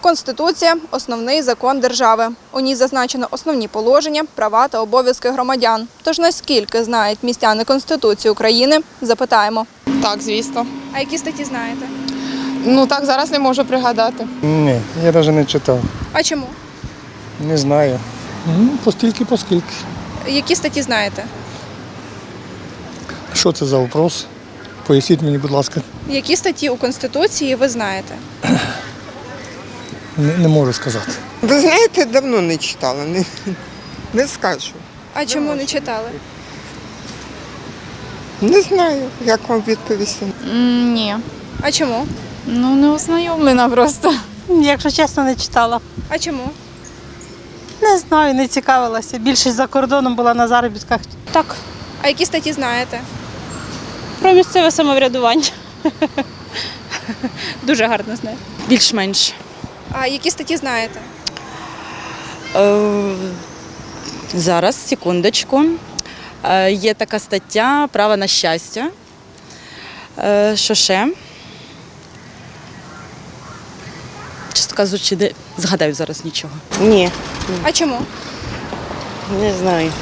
Конституція основний закон держави. У ній зазначено основні положення, права та обов'язки громадян. Тож наскільки знають містяни Конституції України, запитаємо. Так, звісно. А які статті знаєте? Ну так зараз не можу пригадати. Ні, я навіть не читав. А чому? Не знаю. Ну, постільки, поскільки. Які статті знаєте? Що це за вопрос? Поясніть мені, будь ласка, Які статті у Конституції ви знаєте? не, не можу сказати. Ви знаєте, давно не читала, не, не скажу. А чому не читали? Не знаю, як вам відповісти. М, Ні. А чому? Ну не ознайомлена просто. Якщо чесно, не читала. А чому? Не знаю, не цікавилася. Більшість за кордоном була на заробітках. Так. А які статті знаєте? Про місцеве самоврядування. Дуже гарно знаю. Більш-менш. А які статті знаєте? Е, зараз, секундочку. Е, є така стаття Право на щастя. Е, що ще? Чесно кажучи, не згадаю зараз нічого. Ні, А чому? не знаю.